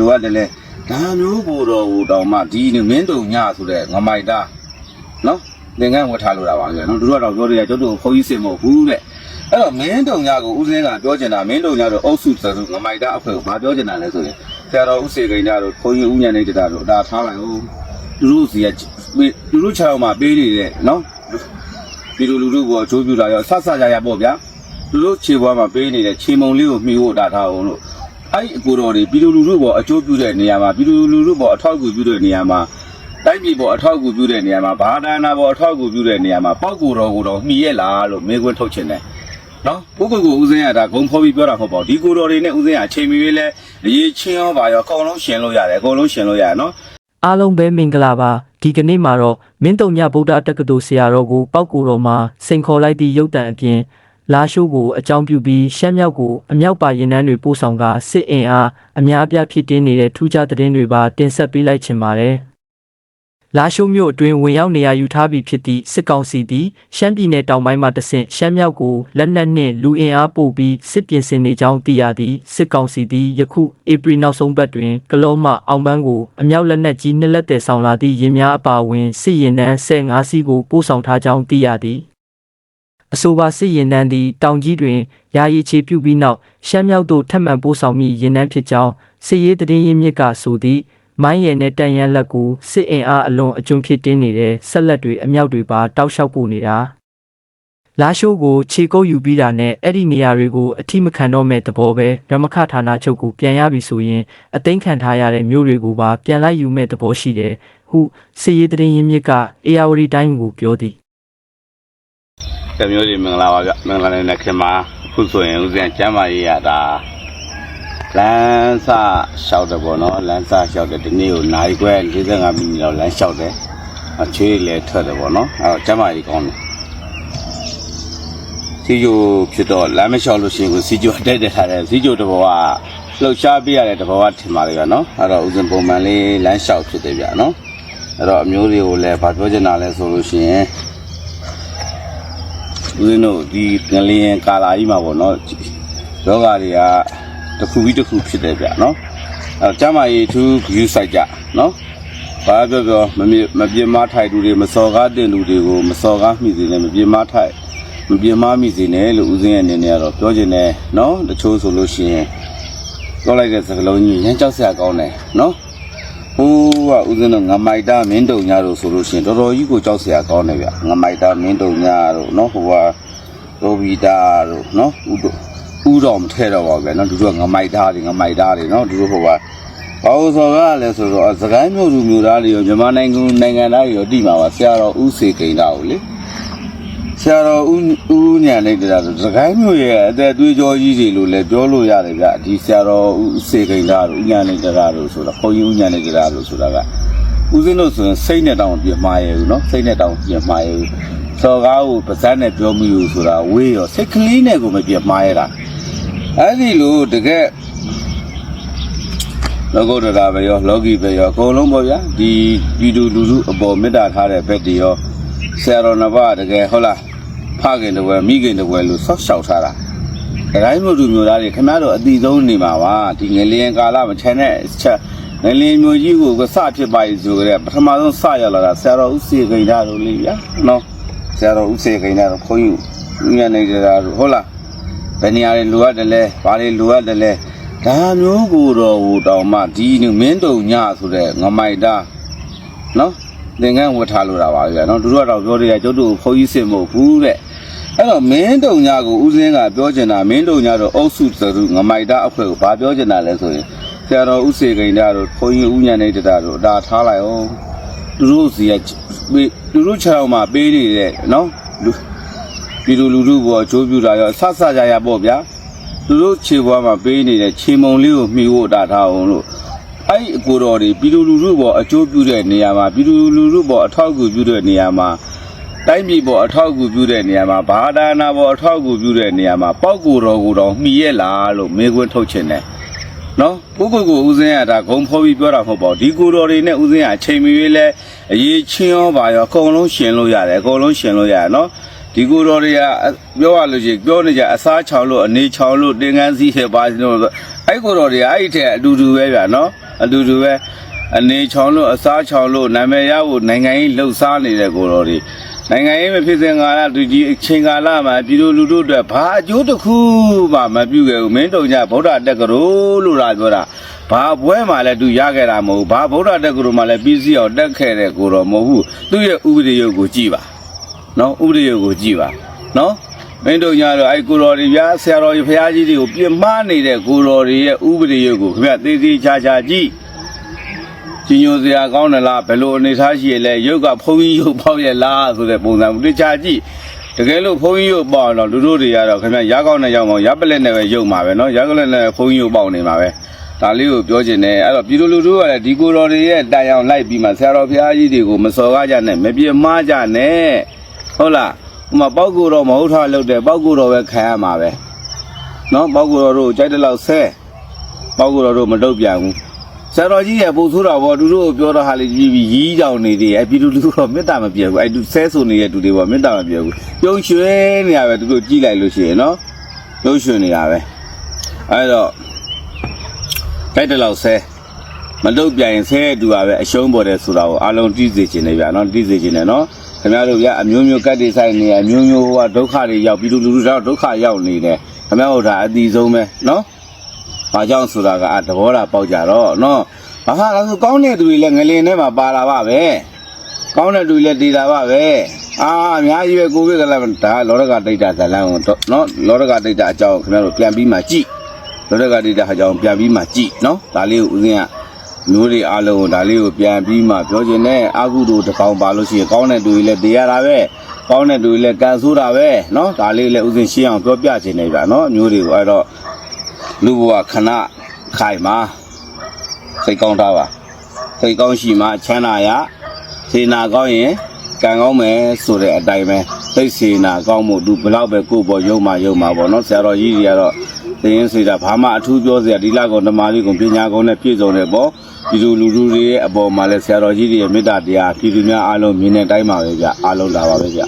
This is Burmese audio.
လိုအပ်တယ်လဲဒါမျိုးကိုတော့ဟိုတောင်မှဒီမင်းတုံညဆိုတဲ့ငမိုက်တာနော်သင်္ကန်းဝတ်ထားလို့တာပါလေနော်သူတို့ကတော့ပြောတယ်ကျုပ်တို့ခေါင်းကြီးစင်မဟုတ်ဘူးတဲ့အဲ့တော့မင်းတုံညကိုဦးစင်းကပြောချင်တာမင်းတုံညတို့အုပ်စုသစုငမိုက်တာအဖွဲ့ကိုမပြောချင်တာလဲဆိုရင်ဆရာတော်ဦးစေကိန်းတို့ခေါင်းကြီးဦးညံနေတတာတို့ဒါထားလိုက်ဦးသူတို့စီကသူတို့ချောင်းမှာပေးနေတဲ့နော်ဒီလိုလူတို့ကအကျိုးပြုတာရောဆဆရရပေါ့ဗျာသူတို့ခြေဘွားမှာပေးနေတဲ့ခြေမုံလေးကိုမှီဖို့တာထားအောင်လို့ အဲ့ဒီအကိုတော်တွေပြည်သူလူထုပေါ်အကျိုးပြုတဲ့နေရာမှာပြည်သူလူထုပေါ်အထောက်အကူပြုတဲ့နေရာမှာတိုင်းပြည်ပေါ်အထောက်အကူပြုတဲ့နေရာမှာဘာသာနာပေါ်အထောက်အကူပြုတဲ့နေရာမှာပောက်ကိုတော်ကိုတော်မှီရဲ့လားလို့မေးခွန်းထုတ်ချင်တယ်နော်ပုဂ္ဂိုလ်ကိုဦးစင်းရတာဂုံဖော်ပြီးပြောတာမဟုတ်ပါဘူးဒီကိုတော်တွေနဲ့ဦးစင်းရအချိန်မီလေးလဲအရေးချင်းရောပါရောအကုန်လုံးရှင်လို့ရတယ်အကုန်လုံးရှင်လို့ရတယ်နော်အားလုံးပဲမင်္ဂလာပါဒီကနေ့မှာတော့မင်းတုံမြဗုဒ္ဓတက္ကသိုလ်ဆရာတော်ကိုပောက်ကူတော်မှာစိန်ခေါ်လိုက်သည့်ရုပ်တံအပြင် လာရှိုးကိုအကြောင်းပြုပြီးရှမ်းမြောက်ကိုအမြောက်ပါရင်နှန်းတွေပို့ဆောင်ကစစ်အင်အားအများအပြားဖြစ်တင်းနေတဲ့ထူးခြားသတင်းတွေပါတင်ဆက်ပေးလိုက်ချင်ပါတယ်လာရှိုးမြို့အတွင်းဝင်ရောက်နေရာယူထားပြီးဖြစ်သည့်စစ်ကောင်စီသည်ရှမ်းပြည်နယ်တောင်ပိုင်းမှတဆင့်ရှမ်းမြောက်ကိုလက်နက်နှင့်လူအင်အားပို့ပြီးစစ်ပြင်ဆင်နေကြောင်းသိရသည်စစ်ကောင်စီသည်ယခုဧပြီနောက်ဆုံးပတ်တွင်ကလုံးမှအောင်ပန်းကိုအမြောက်လက်နက်ကြီးနှစ်လက်တည်ဆောင်လာသည့်ရင်များအပါအဝင်စစ်ရင်နှန်း15စီးကိုပို့ဆောင်ထားကြောင်းသိရသည် အဆိုပါစစ်ရင်နှန်းသည်တောင်ကြီးတွင်ယာယီခြေပြုပြီးနောက်ရှမ်းမြောက်သို့ထပ်မံပို့ဆောင်မည့်ရင်နှန်းဖြစ်ကြောင်းစစ်ရေးတရင်ရင်းမြစ်ကဆိုသည့်မိုင်းရည်နဲ့တန်ရန်လက်ကိုစစ်အင်အားအလွန်အကျွံဖြစ်တင်းနေတဲ့ဆက်လက်တွေအမြောက်တွေပါတောက်လျှောက်ပို့နေတာလာရှိုးကိုခြေကုပ်ယူပြီးတာနဲ့အဲ့ဒီနေရာတွေကိုအထိမခံတော့မဲ့သဘောပဲဓမ္မခဌာနချုပ်ကိုပြန်ရပြီဆိုရင်အသိမ်းခံထားရတဲ့မျိုးတွေကိုပါပြန်လိုက်ယူမဲ့သဘောရှိတယ်ဟုစစ်ရေးတရင်ရင်းမြစ်ကအေယာဝတီတိုင်းကိုပြောသည် တမျိုးတွေမင်္ဂလာပါဗျမင်္ဂလာနဲ့ခင်မှာအခုဆိုရင်ဦးစင်းကျမ်းမာရေးရတာလမ်းစလျှောက်တယ်ပေါ့နော်လမ်းစလျှောက်တယ်ဒီနေ့ကိုနိုင်ခွဲ45မိနစ်လောက်လမ်းလျှောက်တယ်အချွေးလည်းထွက်တယ်ပေါ့နော်အဲတော့ကျမ်းမာရေးကောင်းတယ်စီဂျိုဖြစ်တော့လမ်းမလျှောက်လို့ရှိရင်ကိုစီဂျိုတက်တက်ထားတယ်စီဂျိုတဘောကလှုပ်ရှားပေးရတဲ့တဘောကထင်ပါလေဗျနော်အဲတော့ဦးစင်းပုံမှန်လေးလမ်းလျှောက်ဖြစ်တယ်ဗျနော်အဲတော့အမျိုးတွေကိုလည်းဗာပြောချင်တာလဲဆိုလို့ရှိရင် ဦးဇင်းတို့ဒီငလျင်ကာလာကြီးမှာပေါ့နော်ယောဂါတွေကတစ်ခုပြီးတစ်ခုဖြစ်တယ်ဗျနော်အဲကျမကြီးသူယူဆိုင်ကြနော်ဘာပြောပြောမမြမပြင်းမထိုက်သူတွေမစော်ကားတင်သူတွေကိုမစော်ကားမိစေနဲ့မပြင်းမထိုက်မပြင်းမမိစေနဲ့လို့ဦးဇင်းရဲ့အနေနဲ့ကတော့ပြောချင်တယ်နော်တချို့ဆိုလို့ရှိရင်ပြောလိုက်တဲ့စကားလုံးကြီးရမ်းကြောက်စရာကောင်းတယ်နော်ဟိုး ကဦးဇင်းတို့ငမိုက်တာမင်းတုံညာတို့ဆိုလို့ရှိရင်တော်တော်ကြီးကိုကြောက်စရာကောင်းတယ်ဗျငမိုက်တာမင်းတုံညာတို့နော်ဟိုကရိုဘီတာတို့နော်ဥတို့ဥတော်မထဲတော့ပါဘူးဗျာနော်သူတို့ကငမိုက်သားတွေငမိုက်သားတွေနော်သူတို့ဟိုကဘာလို့ဆိုတော့လဲဆိုတော့စကိုင်းမြို့လူမျိုးသားတွေရောမြန်မာနိုင်ငံနိုင်ငံသားတွေရောတိမှာပါဆရာတော်ဥစေကိန်းသားကိုလေဆ ရာတော်ဥဥညာလိုက်တာဆိုစကိုင်းမြို့ရဲ့အသက်သွေးကြောကြီးတွေလို့လည်းပြောလို့ရတယ်ဗျဒီဆရာတော်ဥစေကိန်းသားတို့ဥညာလိုက်တာတို့ဆိုတာခေါင်းကြီးဥညာလိုက်တာတို့ဆိုတာကဦးစင်းတို့ဆိုရင်စိတ်နဲ့တောင်ပြမှားရဲ့ဘူးနော်စိတ်နဲ့တောင်ပြမှားရဲ့ဘူးစော်ကားကိုပါဇက်နဲ့ပြောမိလို့ဆိုတာဝေးရောစိတ်ကလေးနဲ့ကိုမပြတ်မှားရတာအဲ့ဒီလိုတကယ်လောကုတ္တရာပဲရောလောကီပဲရောအကုန်လုံးပေါ့ဗျာဒီပြည်သူလူထုအပေါ်မေတ္တာထားတဲ့ဘက်တည်းရောဆရာတော်နှစ်ပါးတကယ်ဟုတ်လား ဖခင်တကွယ်မိခင်တကွယ်လို့ဆောက်ရှောက်ထားတာဒတိုင်းမျိုးလူမျိုးသားတွေခင်ဗျားတို့အတိဆုံးနေမှာပါဒီငလျင်ကာလမချမ်းတဲ့ချက်ငလျင်မျိုးကြီးကိုကစဖြစ်ပါ ਈ ဆိုကြတဲ့ပထမဆုံးစရောက်လာတာဆရာတော်ဥစီခိန်သားတို့လေဗျာနော်ဆရာတော်ဦးစေခိုင်းတာတော့ခွန်ကြီးဦးရနေကြတာဟုတ်လားဘယ်နေရာတွေလိုအပ်တယ်လဲဘာတွေလိုအပ်တယ်လဲဒါမျိုးကိုတော့ဟိုတောင်မှဒီမင်းတုံညဆိုတဲ့ငမိုက်တာနော်သင်္ကန်းဝတ်ထားလို့တာပါဗျာနော်သူတို့ကတော့ပြောတယ်ကျုပ်တို့ခွန်ကြီးစင်မဟုတ်ဘူးတဲ့ အဲ့တော့မင်းတုံညကိုဦးစင်းကပြောချင်တာမင်းတုံညတော့အုပ်စုသရုငမိုက်တာအဖွဲ့ကိုဘာပြောချင်တာလဲဆိုရင်ဆရာတော်ဦးစေခိုင်းတာတို့ခွန်ကြီးဦးညနေတာတို့ဒါထားလိုက်အောင်သူတို့စီကပေးသူတို့ခြေထောက်မှာပေးနေတဲ့နော်လူပြည်သူလူထုပေါ်အကျိုးပြုတာရောဆဆကြရပေါ့ဗျာသူတို့ခြေဘွားမှာပေးနေတဲ့ခြေမုံလေးကိုမှီဖို့တာထားအောင်လို့အဲ့ဒီအကိုတော်တွေပြည်သူလူထုပေါ်အကျိုးပြုတဲ့နေရာမှာပြည်သူလူထုပေါ်အထောက်အကူပြုတဲ့နေရာမှာ တိုင်းပြည်ပေါ်အထောက်အကူပြုတဲ့နေရာမှာဘာသာနာပေါ်အထောက်အကူပြုတဲ့နေရာမှာပောက်ကိုတော်ကိုတော်မှီရဲ့လားလို့မေးခွန်းထုတ်ချင်တယ်နော်ကိုကိုကိုဦးစင်းရတာဂုံဖော်ပြီးပြောတာမဟုတ်ပါဘူးဒီကိုတော်တွေနဲ့ဦးစင်းရအချိန်မီလေးလဲအရေးချင်းရောပါရောအကုန်လုံးရှင်လို့ရတယ်အကုန်လုံးရှင်လို့ရတယ်နော်ဒီကိုတော်တွေကပြောရလို့ရှိရင်ပြောနေကြအစားချောင်လို့အနေချောင်လို့တင်ကန်းစည်းဟဲ့ပါလို့အဲ့ကိုတော်တွေကအဲ့ဒီထက်အတူတူပဲဗျာနော်အတူတူပဲအနေချောင်းလို့အစားချောင်းလို့နာမည်ရဖို့နိုင်ငံရေးလှုပ်ရှားနေတဲ့ကိုတော်တွေ နိုင်ငံရေးမဖြစ်စဉ်ကာလသူကြီးအချိန်ကာလမှာပြည်သူလူထုအတွက်ဘာအကျိုးတစ်ခုမှမပြုခဲ့ဘူးမင်းတုံညဗုဒ္ဓတက်ကရိုးလို့လာပြောတာဘာပွဲမှာလဲသူရခဲ့တာမဟုတ်ဘူးဘာဗုဒ္ဓတက်ကရိုးမှာလဲပြီးစီအောင်တက်ခဲ့တဲ့ကိုတော်မဟုတ်ဘူးသူ့ရဲ့ဥပဒေရုပ်ကိုကြည့်ပါနော်ဥပဒေရုပ်ကိုကြည့်ပါနော်မင်းတို့ညာတော့အဲ့ကိုတော်တွေဗျာဆရာတော်ကြီးဖရာကြီးတွေကိုပြင်မနေတဲ့ကိုတော်တွေရဲ့ဥပဒေရုပ်ကိုခင်ဗျသေးသေးချာချာကြည့် ကြီးညိုစရာကောင်းတယ်လားဘယ်လိုအနေထားရှိရလဲရုပ်ကဖုံးကြီးရုပ်ပေါက်ရဲ့လားဆိုတဲ့ပုံစံကိုတခြားကြည့်တကယ်လို့ဖုံးကြီးရုပ်ပေါက်တော့လူတို့တွေကတော့ခင်ဗျရားကောင်းတဲ့ရောက်မောင်ရပလက်နဲ့ပဲရုပ်မှာပဲเนาะရပလက်နဲ့ဖုံးကြီးရုပ်ပေါက်နေမှာပဲဒါလေးကိုပြောချင်တယ်အဲ့တော့ပြည်သူလူထုကလည်းဒီကိုတော်တွေရဲ့တိုင်အောင်လိုက်ပြီးမှဆရာတော်ဘုရားကြီးတွေကိုမစော်ကားကြနဲ့မပြင်းမှားကြနဲ့ဟုတ်လား ဟိုမှာပောက်ကူတော့မဟုတ်ထားလို့တယ်ပောက်ကူတော့ပဲခံရမှာပဲနော်ပောက်ကူတော့တို့ကြိုက်တဲ့လောက်ဆဲပောက်ကူတော့တို့မတုတ်ပြန်ဘူး ဆရာတော်ကြီးရဲ့ပုံဆိုးတာပေါ့သူတို့ပြောတော့ဟာလေးကြီးပြီးရီးကြောင်နေသေးတယ်အပြည်သူလူထုတော့မေတ္တာမပြေဘူးအဲ့သူဆဲဆိုနေတဲ့သူတွေပေါ့မေတ္တာမပြေဘူးပြုံးရွှဲနေရပဲသူတို့ကြည်လိုက်လို့ရှိရင်နော်ပြုံးရွှဲနေရပဲအဲ့တော့ကြိုက်တဲ့လောက်ဆဲမတုတ်ပြန်ရင်ဆဲတူပါပဲအရှုံးပေါ်တယ်ဆိုတာကိုအားလုံးသိစေချင်တယ်ဗျာနော်သိစေချင်တယ်နော်ခင်ဗျားတို့ကအမျိုးမျိုးကတ်တွေဆိုင်နေအမျိုးမျိုးဟိုကဒုက္ခတွေရောက်ပြီးလူလူတော့ဒုက္ခရောက်နေတယ်ခင်ဗျားတို့ဒါအတီဆုံးပဲနော်။ ဘာကြောင့်ဆိုတာကအသဘောတာပေါက်ကြတော့နော်။ဘာဟာလဲဆိုကောင်းတဲ့သူတွေလည်းငလင်ထဲမှာပါလာပါပဲ။ကောင်းတဲ့သူတွေလည်းတည်တာပါပဲ။အာအများကြီးပဲကိုဗစ်ကလည်းဒါလောရကဒိတ်တာဇလန်းကိုနော်လောရကဒိတ်တာအကြောင်းခင်ဗျားတို့ပြန်ပြီးမှကြည့်။လောရကဒိတ်တာအကြောင်းပြန်ပြီးမှကြည့်နော်။ဒါလေးကိုဦးစင်းက မျိုးတွေအားလုံးကိုဒါလေးကိုပြန်ပြီးမှပြောချင်တဲ့အာဟုတို့တစ်ကောင်ပါလို့ရှိရင်ကောင်းတဲ့သူတွေလည်းတရားတာပဲကောင်းတဲ့သူတွေလည်းကန်ဆိုးတာပဲเนาะဒါလေးလည်းဥစဉ်ရှင်းအောင်ပြောပြချင်နေပါเนาะမျိုးတွေကိုအဲ့တော့ လူဘဝခဏခိုင်မှာစိတ်ကောင်းတာပါစိတ်ကောင်းရှိမှချမ်းသာရစေနာကောင်းရင်ကံကောင်းမယ်ဆိုတဲ့အတိုင်းပဲသိစေနာကောင်းမှုသူဘလောက်ပဲကိုယ်ပေါ်ယုံမှယုံမှာပေါ့နော်ဆရာတော်ကြီးတွေကတော့သင်ရင်စေတာဘာမှအထူးပြောစရာဒီလကောင်ဓမ္မလေးကောင်ပညာကောင်နဲ့ပြည့်စုံတယ်ပေါ့ဒီလိုလူလူတွေရဲ့အပေါ်မှာလဲဆရာတော်ကြီးတွေရဲ့မေတ္တာတရားပြည်သူများအားလုံးမြင်တဲ့အတိုင်းပါပဲဗျအားလုံးလာပါပဲဗျ